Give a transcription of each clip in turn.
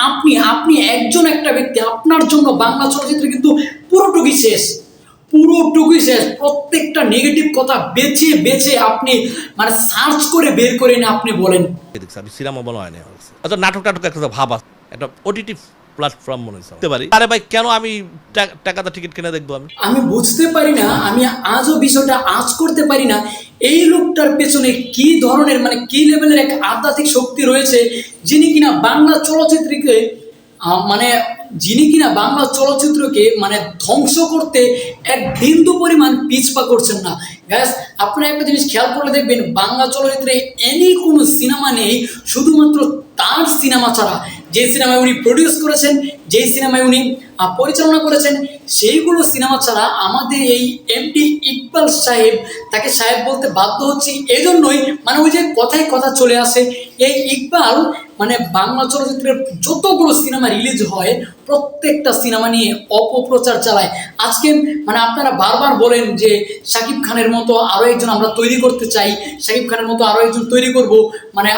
আপনি আপনি একজন একটা ব্যক্তি, আপনার জন্য বাংলা চলচ্চিত্রে কিন্তু পুরোটুকুই শেষ। পুরোটুকুই শেষ। প্রত্যেকটা নেগেটিভ কথা বেছে বেছে আপনি মানে সার্চ করে বের করে এনে আপনি বলেন। সিনেমা বলা হয়নি কাছে। নাটক টাটক একটা ভাব আছে। একটা ওটিটি প্ল্যাটফর্ম মনে হচ্ছে হতে পারি। আরে ভাই কেন আমি টাকাটা টিকিট কিনে দেখব আমি? আমি বুঝতে পারি না আমি আজও বিষয়টা আজ করতে পারি না এই লোকটার পেছনে কি ধরনের মানে কি লেভেলের এক আধ্যাত্মিক শক্তি রয়েছে যিনি কিনা বাংলা চলচ্চিত্রকে মানে যিনি কিনা বাংলা চলচ্চিত্রকে মানে ধ্বংস করতে এক বিন্দু পরিমাণ পিছপা করছেন না। গ্যাস আপনারা একটা জিনিস খেয়াল করলে দেখবেন বাংলা চলচ্চিত্রে এনি কোনো সিনেমা নেই শুধুমাত্র তার সিনেমা ছাড়া। যে সিনেমায় উনি প্রডিউস করেছেন, যেই সিনেমায় উনি পরিচালনা করেছেন, সেইগুলো সিনেমা ছাড়া আমাদের এই এমডি ইকবাল সাহেব, তাকে সাহেব বলতে বাধ্য হচ্ছি। এজন্যই মানে ওই যে কথায় কথা চলে আসে, এই ইকবাল মানে বাংলা চলচ্চিত্রের যতগুলো সিনেমা রিলিজ হয়, প্রত্যেকটা সিনেমা নিয়ে অপপ্রচার চালায়। আজকে মানে আপনারা বারবার বলেন যে শাকিব খানের মতো আরও একজন আমরা তৈরি করতে চাই, শাকিব খানের মতো আরও একজন তৈরি করব মানে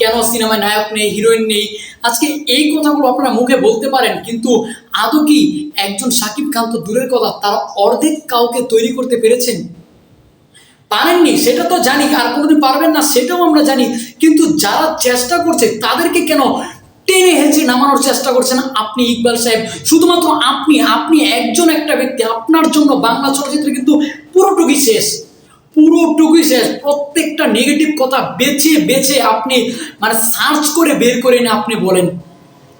কেন সিনেমায় নায়ক নেই, হিরোইন নেই? আজকে এই কথাগুলো আপনারা মুখে বলতে পারেন, কিন্তু আদৌ কি একজন শাকিব খান তো দূরের কথা, তার অর্ধেক কাউকে তৈরি করতে পেরেছেন? পারেননি, সেটা তো জানি, আর কোনোদিন পারবেন না, সেটাও আমরা জানি। কিন্তু যারা চেষ্টা করছে, তাদেরকে কেন টেনে হেঁচে নামানোর চেষ্টা করছেন আপনি, ইকবাল সাহেব? শুধুমাত্র আপনি আপনি একজন একটা ব্যক্তি, আপনার জন্য বাংলা চলচ্চিত্রে কিন্তু পুরোটুকুই শেষ। পুরোটুকুই শেষ। প্রত্যেকটা নেগেটিভ কথা বেছে বেছে আপনি মানে সার্চ করে বের করে এনে আপনি বলেন।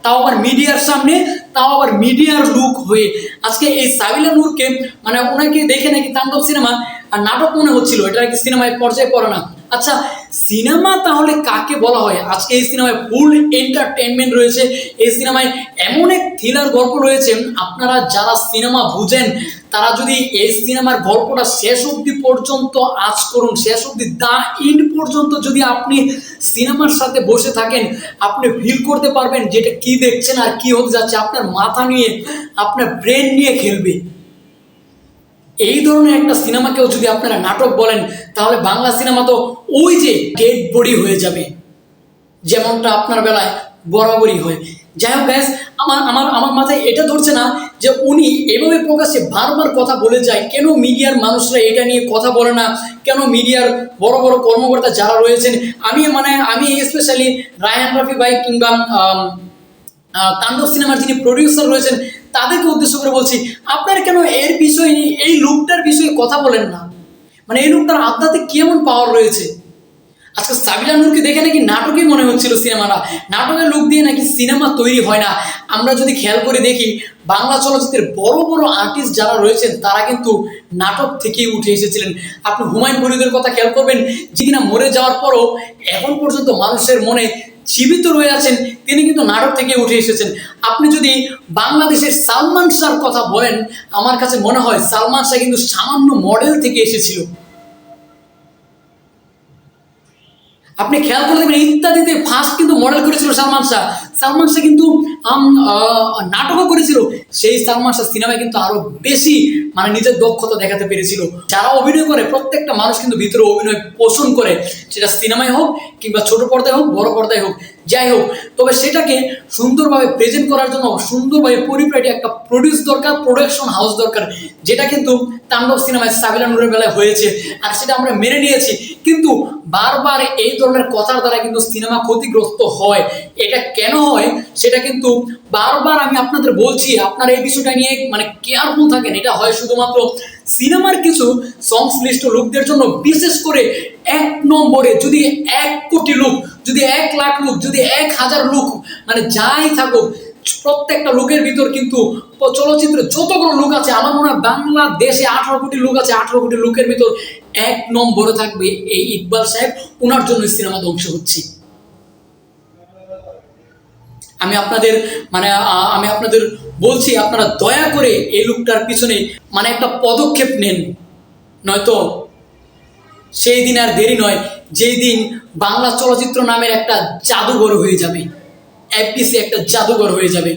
তাও আবার মিডিয়ার সামনে, তাও আবার মিডিয়ার লুক হয়ে। আজকে এই সাবিলা নূরকে মানে ওনাকে দেখে নাকি তাণ্ডব সিনেমা আর নাটক মনে হচ্ছিল, এটা নাকি সিনেমায় পর্যায়ে পড়ে না। আচ্ছা সিনেমা তাহলে কাকে বলা হয়? আজকে এই সিনেমায় ফুল এন্টারটেনমেন্ট রয়েছে, এই সিনেমায় এমন এক থ্রিলার গল্প রয়েছে, আপনারা যারা সিনেমা বুঝেন, তারা যদি এই সিনেমার গল্পটা শেষ অবধি পর্যন্ত আজ করুন, শেষ অবধি দা ইন পর্যন্ত যদি আপনি সিনেমার সাথে বসে থাকেন, আপনি ফিল করতে পারবেন যেটা কি দেখছেন আর কি হতে যাচ্ছে। আপনার মাথা নিয়ে, আপনার ব্রেন নিয়ে খেলবে। এই ধরনের একটা সিনেমাকেও যদি আপনারা নাটক বলেন, তাহলে বাংলা সিনেমা তো ওই যে ডেড বডি হয়ে যাবে। যেমনটা আপনার বেলায় বরাবরই হয়। যাই হোক ব্যাস আমার আমার আমার মাথায় এটা ধরছে না যে উনি এভাবে প্রকাশ্যে বারবার কথা বলে যায়, কেন মিডিয়ার মানুষরা এটা নিয়ে কথা বলে না? কেন মিডিয়ার বড় বড় কর্মকর্তা যারা রয়েছেন, আমি মানে আমি স্পেশালি রায়হান রাফি ভাই কিংবা তাণ্ডব সিনেমার যিনি প্রডিউসার রয়েছেন, তাদেরকে উদ্দেশ্য করে বলছি, আপনারা কেন এর বিষয় লোকটার বিষয়ে কথা বলেন না। মানে এই লোকটার আত্মাতে কেমন পাওয়ার রয়েছে? আজকে সাবিলা নূরকে দেখে নাকি নাটকই মনে হচ্ছিল সিনেমাটা। নাটকের লোক দিয়ে নাকি সিনেমা তৈরি হয় না। আমরা যদি খেয়াল করে দেখি, বাংলা চলচ্চিত্রের বড় বড় আর্টিস্ট যারা রয়েছেন, তারা কিন্তু নাটক থেকেই উঠে এসেছিলেন। আপনি হুমায়ুন ফরিদের কথা খেয়াল করবেন যে কিনা মরে যাওয়ার পরও এখন পর্যন্ত মানুষের মনে জীবিত রয়ে আছেন, তিনি কিন্তু নাটক থেকে উঠে এসেছেন। আপনি যদি বাংলাদেশের সালমান শাহর কথা বলেন, আমার কাছে মনে হয় সালমান শাহ কিন্তু সামান্য মডেল থেকে এসেছিল। আপনি খেয়াল করে দেখবেন, ইত্যাদিতে ফার্স্ট কিন্তু মডেল করেছিল সালমান শাহ। সালমান শাহ কিন্তু নাটকও করেছিল। সেই সালমান শাহ সিনেমায় কিন্তু আরও বেশি মানে নিজের দক্ষতা দেখাতে পেরেছিল। যারা অভিনয় করে, প্রত্যেকটা মানুষ কিন্তু ভিতরে অভিনয় পোষণ করে। সেটা সিনেমায় হোক কিংবা ছোট পর্দায় হোক, বড় পর্দায় হোক, যাই হোক। তবে সেটাকে সুন্দরভাবে প্রেজেন্ট করার জন্য সুন্দরভাবে পরিপাটি একটা প্রডিউস দরকার প্রোডাকশন হাউস দরকার। যেটা কিন্তু তাণ্ডব সিনেমায় সাবিলা নূরের বেলায় হয়েছে। আর সেটা আমরা মেনে নিয়েছি। কিন্তু বারবার এই ধরনের কথার দ্বারা কিন্তু সিনেমা ক্ষতিগ্রস্ত হয়। এটা কেন হয়? সেটা কিন্তু বারবার আমি আপনাদের বলছি, আপনারা এই বিষয়টা নিয়ে মানে কেয়ারফুল থাকেন। এটা হয় শুধুমাত্র সিনেমার কিছু সংশ্লিষ্ট লোকদের জন্য, বিশেষ করে এক নম্বরে যদি এক কোটি লোক, যদি এক লাখ লোক, যদি এক হাজার লোক মানে যাই থাকুক, প্রত্যেকটা লোকের ভিতর কিন্তু চলচ্চিত্রে যতগুলো লোক আছে, আমার মনে হয় বাংলাদেশে আঠারো কোটি লোক আছে, আঠারো কোটি লোকের ভিতর এক নম্বরে থাকবে এই ইকবাল সাহেব। ওনার জন্য সিনেমা ধ্বংস হচ্ছে। আমি আপনাদের মানে আমি আপনাদের বলছি, আপনারা দয়া করে এই লোকটার পিছনে মানে একটা পদক্ষেপ নেন। নয়তো সেই দিন আর দেরি নয়, যেই দিন বাংলা চলচ্চিত্র নামের একটা জাদুঘর হয়ে যাবে। এফডিসি একটা জাদুঘর হয়ে যাবে।